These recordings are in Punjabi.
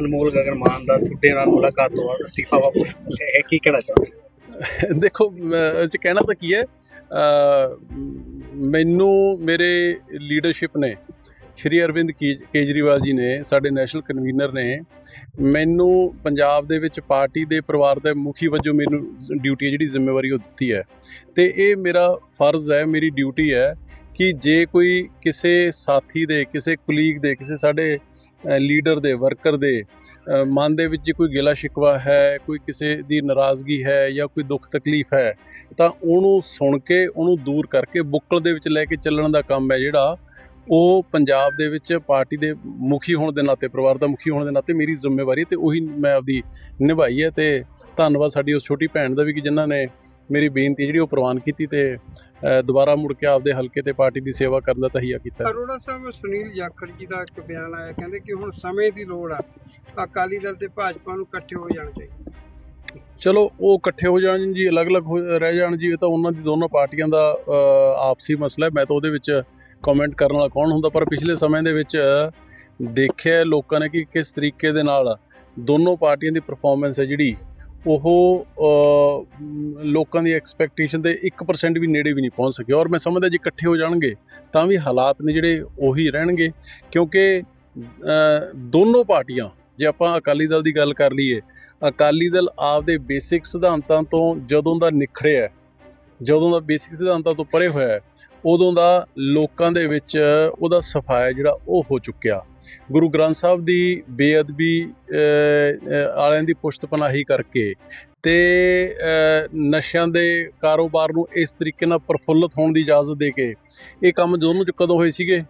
ਅਨਮੋਲ ਗਗਨ ਮਾਨ ਦਾ ਤੁਹਾਡੇ ਨਾਲ ਮੁਲਾਕਾਤ ਤੋਂ ਬਾਅਦ ਅਸਤੀਫਾ ਵਾਪਸ ਹੈ ਕੀ ਕਹਿਣਾ ਚਾਹੁੰਦੇ ਦੇਖੋ ਇਹ ਚ ਕਹਿਣਾ ਤਾਂ ਕੀ ਹੈ ਮੈਨੂੰ ਮੇਰੇ ਲੀਡਰਸ਼ਿਪ ਨੇ, ਸ਼੍ਰੀ ਅਰਵਿੰਦ ਕੇਜ- ਕੇਜਰੀਵਾਲ ਜੀ ਨੇ, ਸਾਡੇ ਨੈਸ਼ਨਲ ਕਨਵੀਨਰ ਨੇ, ਮੈਨੂੰ ਪੰਜਾਬ ਦੇ ਵਿੱਚ ਪਾਰਟੀ ਦੇ ਪਰਿਵਾਰ ਦੇ ਮੁਖੀ ਵਜੋਂ ਮੈਨੂੰ ਡਿਊਟੀ ਹੈ, ਜਿਹੜੀ ਜ਼ਿੰਮੇਵਾਰੀ ਉਹ ਦਿੱਤੀ ਹੈ। ਤੇ ਇਹ ਮੇਰਾ ਫਰਜ਼ ਹੈ, ਮੇਰੀ ਡਿਊਟੀ ਹੈ ਕਿ ਜੇ ਕੋਈ ਕਿਸੇ ਸਾਥੀ ਦੇ, ਕਿਸੇ ਕੁਲੀਗ ਦੇ, ਕਿਸੇ ਸਾਡੇ ਲੀਡਰ ਦੇ, ਵਰਕਰ ਦੇ ਮਨ ਦੇ ਵਿੱਚ ਜੇ ਕੋਈ ਗਿਲਾ ਸ਼ਿਕਵਾ ਹੈ, ਕੋਈ ਕਿਸੇ ਦੀ ਨਾਰਾਜ਼ਗੀ ਹੈ ਜਾਂ ਕੋਈ ਦੁੱਖ ਤਕਲੀਫ ਹੈ, ਤਾਂ ਉਹਨੂੰ ਸੁਣ ਕੇ, ਉਹਨੂੰ ਦੂਰ ਕਰਕੇ ਬੁੱਕਲ ਦੇ ਵਿੱਚ ਲੈ ਕੇ ਚੱਲਣ ਦਾ ਕੰਮ ਹੈ ਜਿਹੜਾ, ਉਹ ਪੰਜਾਬ ਦੇ ਵਿੱਚ ਪਾਰਟੀ ਦੇ ਮੁਖੀ ਹੋਣ ਦੇ ਨਾਤੇ, ਪਰਿਵਾਰ ਦਾ ਮੁਖੀ ਹੋਣ ਦੇ ਨਾਤੇ ਮੇਰੀ ਜ਼ਿੰਮੇਵਾਰੀ ਹੈ ਤੇ ਉਹੀ ਮੈਂ ਆਪਦੀ ਨਿਭਾਈ ਹੈ ਤੇ ਧੰਨਵਾਦ ਸਾਡੀ ਉਸ ਛੋਟੀ ਭੈਣ ਦਾ ਵੀ ਕਿ ਜਿਨ੍ਹਾਂ ਨੇ ਮੇਰੀ ਬੇਨਤੀ ਜਿਹੜੀ ਉਹ ਪ੍ਰਵਾਨ ਕੀਤੀ ਤੇ ਦੁਬਾਰਾ ਮੁੜ ਕੇ ਆਪਦੇ ਹਲਕੇ ਤੇ ਪਾਰਟੀ ਦੀ ਸੇਵਾ ਕਰਨ ਦਾ ਤਹੀਆ ਕੀਤਾ। ਅਰੋੜਾ ਸਾਹਿਬ ਸੁਨੀਲ ਜਾਖੜ ਜੀ ਦਾ ਇੱਕ ਬਿਆਨ ਆਇਆ ਕਹਿੰਦੇ ਕਿ ਹੁਣ ਸਮੇਂ ਦੀ ਲੋੜ ਆ ਅਕਾਲੀ ਦਲ ਤੇ ਭਾਜਪਾ ਨੂੰ ਇਕੱਠੇ ਹੋ ਜਾਣਾ ਚਾਹੀਦਾ। ਚਲੋ ਉਹ ਇਕੱਠੇ ਹੋ ਜਾਣ ਜੀ ਅਲੱਗ-ਅਲੱਗ ਰਹਿ ਜਾਣ ਜੀ ਇਹ ਤਾਂ ਉਹਨਾਂ ਦੀ ਦੋਨੋਂ ਪਾਰਟੀਆਂ ਦਾ ਆਪਸੀ ਮਸਲਾ ਹੈ। ਮੈਂ ਤਾਂ ਉਹਦੇ ਵਿੱਚ ਕਮੈਂਟ ਕਰਨ ਵਾਲਾ ਕੌਣ ਹੁੰਦਾ ਪਰ ਪਿਛਲੇ ਸਮੇਂ ਦੇ ਵਿੱਚ ਦੇਖਿਆ ਲੋਕਾਂ ਨੇ ਕਿ ਕਿਸ ਤਰੀਕੇ ਦੇ ਨਾਲ ਦੋਨੋਂ ਪਾਰਟੀਆਂ ਦੀ ਪਰਫਾਰਮੈਂਸ ਹੈ ਜਿਹੜੀ ਉਹ ਲੋਕਾਂ ਦੀ ਐਕਸਪੈਕਟੇਸ਼ਨ ਦੇ 1% ਵੀ ਨੇੜੇ ਵੀ ਨਹੀਂ ਪਹੁੰਚ ਸਕਿਆ। ਔਰ ਮੈਂ ਸਮਝਦਾ ਜੇ ਇਕੱਠੇ ਹੋ ਜਾਣਗੇ ਤਾਂ ਵੀ ਹਾਲਾਤ ਨੇ ਜਿਹੜੇ ਉਹੀ ਰਹਿਣਗੇ। ਕਿਉਂਕਿ ਦੋਨੋਂ ਪਾਰਟੀਆਂ ਜੇ ਆਪਾਂ ਅਕਾਲੀ ਦਲ ਦੀ ਗੱਲ ਕਰ ਲਈਏ ਅਕਾਲੀ ਦਲ ਆਪਦੇ ਬੇਸਿਕ ਸਿਧਾਂਤਾਂ ਤੋਂ ਜਦੋਂ ਦਾ ਨਿਖੜਿਆ ਜਦੋਂ ਦਾ ਬੇਸਿਕ ਸਿਧਾਂਤਾਂ ਤੋਂ ਪਰੇ ਹੋਇਆ ਹੈ, ਉਦੋਂ ਦਾ ਲੋਕਾਂ ਦੇ ਵਿੱਚ ਉਹਦਾ ਸਫਾਇਆ ਜਿਹੜਾ ਉਹ ਹੋ ਚੁੱਕਿਆ। ਗੁਰੂ ਗ੍ਰੰਥ ਸਾਹਿਬ ਦੀ ਬੇਅਦਬੀ ਵਾਲਿਆਂ ਦੀ ਪੁਸ਼ਤਪਨਾਹੀ ਕਰਕੇ ਤੇ ਨਸ਼ਿਆਂ ਦੇ ਕਾਰੋਬਾਰ ਨੂੰ ਇਸ ਤਰੀਕੇ ਨਾਲ ਪ੍ਰਫੁੱਲਤ ਹੋਣ ਦੀ ਇਜਾਜ਼ਤ ਦੇ ਕੇ ਇਹ ਕੰਮ ਦੋਨੋਂ ਚ, ਕਦੋਂ ਹੋਏ ਸੀਗੇ?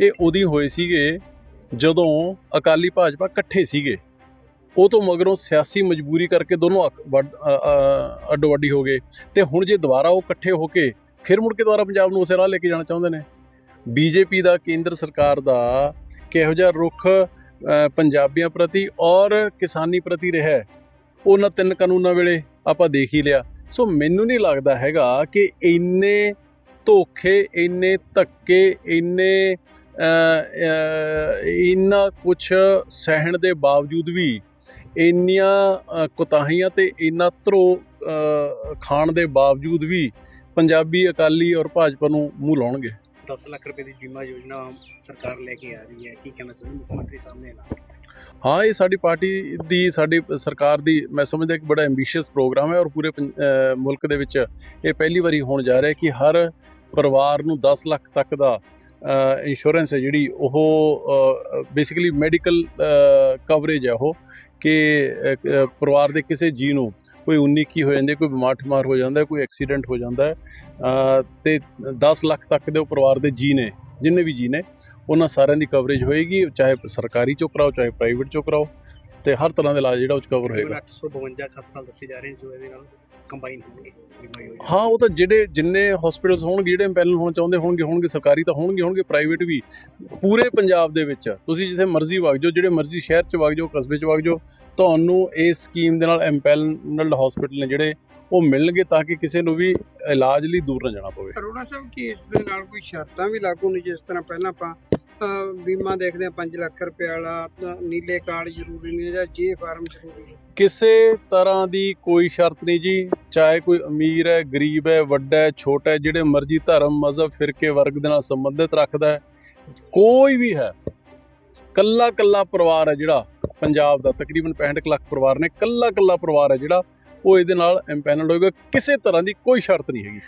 ਇਹ ਉਦੋਂ ਹੋਏ ਸੀਗੇ ਜਦੋਂ ਅਕਾਲੀ ਭਾਜਪਾ ਇਕੱਠੇ ਸੀਗੇ। ਉਹ ਤੋਂ ਮਗਰੋਂ ਸਿਆਸੀ ਮਜਬੂਰੀ ਕਰਕੇ ਦੋਨੋਂ ਅੱਕ- ਵੱਡ- ਅ- ਅ- ਅੱਡੋ ਅੱਡੀ ਹੋ ਗਏ ਤੇ ਹੁਣ ਜੇ ਦੁਬਾਰਾ ਉਹ ਇਕੱਠੇ ਹੋ ਕੇ ਫਿਰ ਮੁੜ ਕੇ ਦੁਬਾਰਾ ਪੰਜਾਬ ਨੂੰ ਉਸੇ ਰਾਹ ਲੈ ਕੇ ਜਾਣਾ ਚਾਹੁੰਦੇ ਨੇ। ਬੀਜੇਪੀ ਦਾ ਕੇਂਦਰ ਸਰਕਾਰ ਦਾ ਕਿਹੋ ਜਿਹਾ ਰੁਖ ਪੰਜਾਬੀਆਂ ਪ੍ਰਤੀ ਔਰ ਕਿਸਾਨੀ ਪ੍ਰਤੀ ਰਿਹਾ ਉਹਨਾਂ ਤਿੰਨ ਕਾਨੂੰਨਾਂ ਵੇਲੇ ਆਪਾਂ ਦੇਖ ਹੀ ਲਿਆ। ਸੋ ਮੈਨੂੰ ਨਹੀਂ ਲੱਗਦਾ ਹੈਗਾ ਕਿ ਇੰਨੇ ਧੋਖੇ ਇੰਨੇ ਧੱਕੇ ਇੰਨੇ ਇੰਨਾ ਕੁਝ ਸਹਿਣ ਦੇ ਬਾਵਜੂਦ ਵੀ ਇੰਨੀਆਂ ਅ, ਕੁਤਾਹੀਆਂ ਤੇ ਇੰਨਾ ਧਰੋ ਖਾਣ ਦੇ ਬਾਵਜੂਦ ਵੀ ਪੰਜਾਬੀ ਅਕਾਲੀ ਔਰ ਭਾਜਪਾ ਨੂੰ ਮੂੰਹ ਲਾਉਣਗੇ। 10 ਲੱਖ ਰੁਪਏ ਦੀ ਬੀਮਾ ਯੋਜਨਾ ਸਰਕਾਰ ਲੈ ਕੇ ਆ ਰਹੀ ਹੈ। ਕੀ ਕਹਿਣਾ ਚਾਹੁੰਦੇ ਮੁੱਖ ਮੰਤਰੀ ਸਾਹਮਣੇ ਐਲਾਨ ਹਾਂ ਇਹ ਸਾਡੀ ਪਾਰਟੀ ਦੀ ਸਾਡੀ ਸਰਕਾਰ ਦੀ ਮੈਂ ਸਮਝਦਾ ਇੱਕ ਬੜਾ ਐਂਬੀਸ਼ੀਅਸ ਪ੍ਰੋਗਰਾਮ ਹੈ ਔਰ ਪੂਰੇ ਮੁਲਕ ਦੇ ਵਿੱਚ ਇਹ ਪਹਿਲੀ ਵਾਰੀ ਹੋਣ ਜਾ ਰਿਹਾ ਕਿ ਹਰ ਪਰਿਵਾਰ ਨੂੰ 10 ਲੱਖ ਤੱਕ ਦਾ ਇੰਸ਼ੋਰੈਂਸ ਹੈ ਜਿਹੜੀ ਉਹ ਬੇਸਿਕਲੀ ਮੈਡੀਕਲ ਕਵਰੇਜ ਹੈ ਉਹ। ਕਿ ਪਰਿਵਾਰ ਦੇ ਕਿਸੇ ਜੀ ਨੂੰ ਕੋਈ 19 ਕੀ ਹੋ ਜਾਂਦੀ ਹੈ, ਕੋਈ ਬਿਮਾਰ ਠਮਾਰ ਹੋ ਜਾਂਦਾ ਕੋਈ ਐਕਸੀਡੈਂਟ ਹੋ ਜਾਂਦਾ ਹੈ ਅ, ਤੇ 10 ਲੱਖ ਤੱਕ ਦੇ ਉਹ ਪਰਿਵਾਰ ਦੇ ਜੀ ਨੇ ਜਿੰਨੇ ਵੀ ਜੀ ਨੇ ਉਹਨਾਂ ਸਾਰਿਆਂ ਦੀ ਕਵਰੇਜ ਹੋਏਗੀ ਚਾਹੇ ਸਰਕਾਰੀ ਚੋਂ ਕਰਾਓ ਚਾਹੇ ਪ੍ਰਾਈਵੇਟ ਚੋਂ ਕਰਾਓ ਤੇ ਹਰ ਤਰ੍ਹਾਂ ਦਾ ਇਲਾਜ ਜਿਹੜਾ ਉਹ 'ਚ ਕਵਰ ਹੋਏਗਾ। 852 ਹਸਪਤਾਲ ਦੱਸੇ ਜਾ ਰਹੇ ਜੋ ਇਹਦੇ ਨਾਲ। ਕੰਬਾਈਨ ਹੋਣਗੇ ਹਾਂ ਉਹ ਤਾਂ ਜਿਹੜੇ ਜਿੰਨੇ ਹਸਪੀਟਲਸ ਹੋਣਗੇ ਜਿਹੜੇ ਪੈਨਲ ਹੋਣ ਚਾਹੁੰਦੇ ਹੋਣਗੇ ਹੋਣਗੇ ਸਰਕਾਰੀ ਤਾਂ ਹੋਣਗੇ ਹੋਣਗੇ ਪ੍ਰਾਈਵੇਟ ਵੀ। ਪੂਰੇ ਪੰਜਾਬ ਦੇ ਵਿੱਚ ਤੁਸੀਂ ਜਿੱਥੇ ਮਰਜ਼ੀ ਵਗ ਜਾਓ ਜਿਹੜੇ ਮਰਜ਼ੀ ਸ਼ਹਿਰ 'ਚ ਵਗ ਜਾਓ ਕਸਬੇ 'ਚ ਵਗ ਜਾਓ ਤੁਹਾਨੂੰ ਇਸ ਸਕੀਮ ਦੇ ਨਾਲ ਐਮਪੈਨਲਡ ਹਸਪੀਟਲ ਨੇ ਜਿਹੜੇ ਉਹ ਮਿਲਣਗੇ ਤਾਂ ਕਿ ਕਿਸੇ ਨੂੰ ਵੀ ਇਲਾਜ ਲਈ ਦੂਰ ਨਾ ਜਾਣਾ ਪਵੇ। ਅਰੋੜਾ ਸਾਹਿਬ ਕੀ ਇਸ ਦੇ ਨਾਲ ਕੋਈ ਸ਼ਰਤਾਂ ਵੀ ਲਾਗੂ ਨਹੀਂ ਜਿਸ ਤਰ੍ਹਾਂ ਪਹਿਲਾਂ ਆਪਾਂ ਬੀਮਾ ਦੇਖਦੇ ਆ 5 ਲੱਖ ਰੁਪਏ ਵਾਲਾ ਨੀਲੇ ਕਾਰਡ ਜ਼ਰੂਰੀ ਨਹੀਂ ਜਾਂ ਜੇ ਫਾਰਮ ਜ਼ਰੂਰੀ ਹੈ। ਕਿਸੇ ਤਰ੍ਹਾਂ ਦੀ ਕੋਈ ਸ਼ਰਤ ਨਹੀਂ ਜੀ, ਚਾਹੇ ਕੋਈ ਅਮੀਰ ਹੈ, ਗਰੀਬ ਹੈ, ਵੱਡਾ ਹੈ, ਛੋਟਾ ਹੈ, ਜਿਹੜੇ ਮਰਜ਼ੀ ਧਰਮ, ਮਜ਼ਹਬ, ਫਿਰਕੇ, ਵਰਗ ਦੇ ਨਾਲ ਸੰਬੰਧਿਤ ਰੱਖਦਾ ਹੈ, ਕੋਈ ਵੀ ਹੈ। ਕੱਲਾ ਕੱਲਾ ਪਰਿਵਾਰ ਹੈ ਜਿਹੜਾ ਪੰਜਾਬ ਦਾ, ਤਕਰੀਬਨ 65 ਕੁ ਲੱਖ ਪਰਿਵਾਰ ਨੇ, ਕੱਲਾ ਕੱਲਾ ਪਰਿਵਾਰ ਹੈ ਜਿਹੜਾ, ਉਹ ਇਹਦੇ ਨਾਲ ਇੰਪੈਨਲ ਹੋਏਗਾ। ਕਿਸੇ ਤਰ੍ਹਾਂ ਦੀ ਕੋਈ ਸ਼ਰਤ ਨਹੀਂ ਹੈਗੀ।